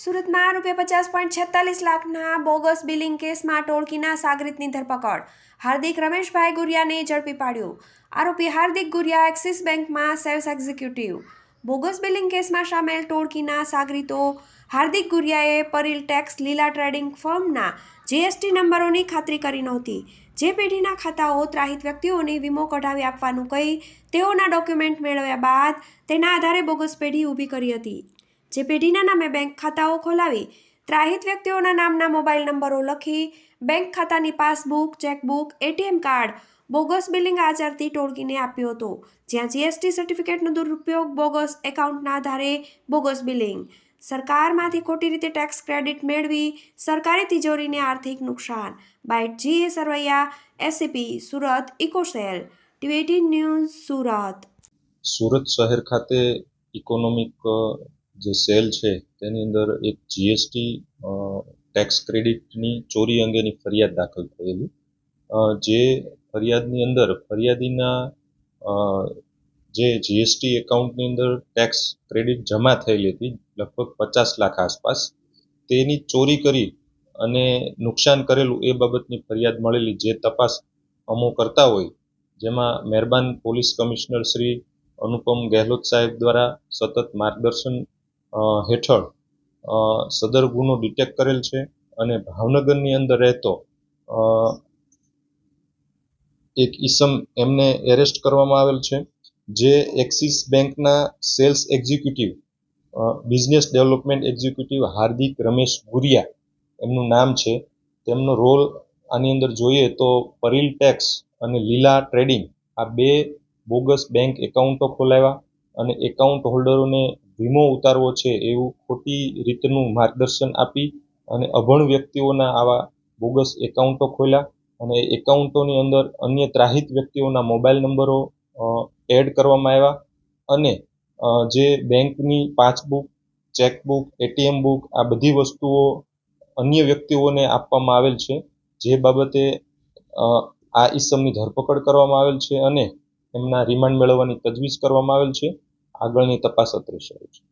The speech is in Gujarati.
સુરતમાં રૂપિયા પચાસ પોઈન્ટ છેતાલીસ લાખના બોગસ બિલિંગ કેસમાં ટોળકીના સાગરીતની ધરપકડ. હાર્દિક રમેશભાઈ ગુરિયાને ઝડપી પાડ્યો. આરોપી હાર્દિક ગુરિયા એક્સિસ બેંકમાં સેલ્સ એક્ઝિક્યુટિવ. બોગસ બિલિંગ કેસમાં સામેલ ટોળકીના સાગરીતો હાર્દિક ગુરિયાએ પરિલ ટેક્સ લીલા ટ્રેડિંગ ફર્મના જીએસટી નંબરોની ખાતરી કરી નહોતી. જે પેઢીના ખાતાઓ ત્રાહિત વ્યક્તિઓને વીમો કઢાવી આપવાનું કહી તેઓના ડોક્યુમેન્ટ મેળવ્યા બાદ તેના આધારે બોગસ પેઢી ઊભી કરી હતી. જે પેઢીના નામે બેંક ખાતાઓ ખોલાવી ત્રાહિત વ્યક્તિઓના નામના મોબાઈલ નંબરો લખી બેંક ખાતાની passbook, chequebook, ATM card, bogus billing આચરતી ટોળકીને આપ્યો હતો. જ્યાં જીએસટી સર્ટિફિકેટનો દુરુપયોગ બોગસ એકાઉન્ટના આધારે બોગસ બિલિંગ. સરકારમાંથી ખોટી રીતે ટેક્સ ક્રેડિટ મેળવી સરકારી તિજોરીને આર્થિક નુકસાન. Byte G A Sarvaiya ACP Surat eco cell TVT news Surat. Surat શહેર ખાતે ઇકોનોમિક જે સેલ છે, તેની અંદર એક જીએસટી ટેક્સ ક્રેડિટની ચોરી અંગેની ફરિયાદ દાખલ થયેલી. જે ફરિયાદની અંદર, ફરિયાદીના જે જીએસટી એકાઉન્ટની અંદર ટેક્સ ક્રેડિટ જમા થયેલી હતી, લગભગ પચાસ લાખ આસપાસ, તેની ચોરી કરી અને નુકસાન કરેલું એ બાબતની ફરિયાદ મળેલી જે તપાસ અમો કરતા હોય, જેમાં મહેરબાન પોલીસ કમિશનર શ્રી અનુપમ ગેહલોત સાહેબ દ્વારા સતત માર્ગદર્શન હેઠળ સદર ગુનો ડિટેક્ટ કરેલ છે અને ભાવનગરની અંદર રહેતો એક ઈસમ એમને એરેસ્ટ કરવામાં આવેલ છે, જે એક્સિસ બેંકના sales executive business development executive Hardik Ramesh Guriya એમનું નામ છે. તેમનો રોલ આની અંદર જોઈએ તો પરિલ ટેક્સ અને લીલા ટ્રેડિંગ આ બે બોગસ બેંક એકાઉન્ટો ખોલાવ્યા અને એકાઉન્ટ હોલ્ડરોને વીમો ઉતારવો છે એવું ખોટી રીતનું માર્ગદર્શન આપી અને અભણ વ્યક્તિઓના આવા બોગસ એકાઉન્ટો ખોલ્યા અને એકાઉન્ટોની અંદર અન્ય ત્રાહિત વ્યક્તિઓના મોબાઈલ નંબરો એડ કરવામાં આવ્યા અને જે બેંકની પાસબુક, ચેકબુક, એટીએમ બુક આ બધી વસ્તુઓ અન્ય વ્યક્તિઓને આપવામાં આવેલ છે. જે બાબતે આ ઈસમની ધરપકડ કરવામાં આવેલ છે અને એમના રિમાન્ડ મેળવવાની તજવીજ કરવામાં આવેલ છે. આગળની તપાસ અત્રે શરૂ છે.